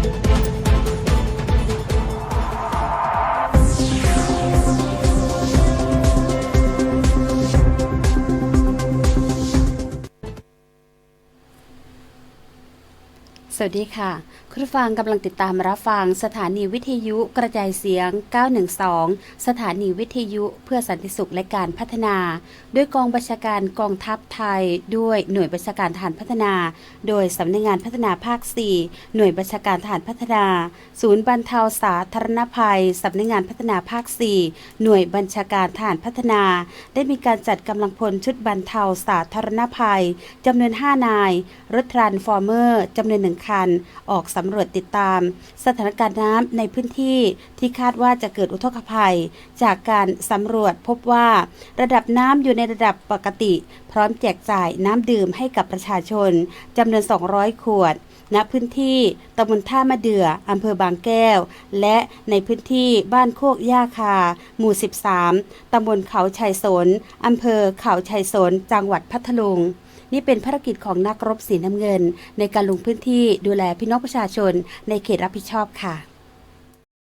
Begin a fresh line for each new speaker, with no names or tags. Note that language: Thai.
Thank you. สวัสดีค่ะ คุณฟังกำลังติดตามรับฟังสถานีวิทยุกระจายเสียง 912 สถานีวิทยุเพื่อสันติสุขและการพัฒนา ด้วยกองบัญชาการกองทัพไทย ด้วยหน่วยบัญชาการทหารพัฒนา โดยสำนักงานพัฒนาภาค 4 หน่วยบัญชาการทหารพัฒนา ศูนย์บรรเทาสาธารณภัยสำนักงานพัฒนาภาค 4 หน่วยบัญชาการทหารพัฒนา ได้มีการจัดกำลังพลชุดบรรเทาสาธารณภัยจำนวน 5 นาย รถทรานฟอร์เมอร์จำนวนหนึ่งคันออกสำรวจติดตาม สถานการณ์น้ำในพื้นที่ที่คาดว่าจะเกิดอุทกภัย จากการสำรวจพบว่า ระดับน้ำอยู่ในระดับปกติ พร้อมแจกจ่ายน้ำดื่มให้กับประชาชนจำนวน 200 ขวดณพื้นที่ตำบลท่ามะเดื่ออำเภอบางแก้ว และในพื้นที่บ้านโคกย่าคา หมู่ 13 ตำบลเขาชัยสนอำเภอเขาชัยสน จังหวัดพัทลุง นี่เป็นภารกิจของนักรบสีน้ำเงิน ในการลงพื้นที่ดูแลพี่น้องประชาชนในเขตรับผิดชอบค่ะ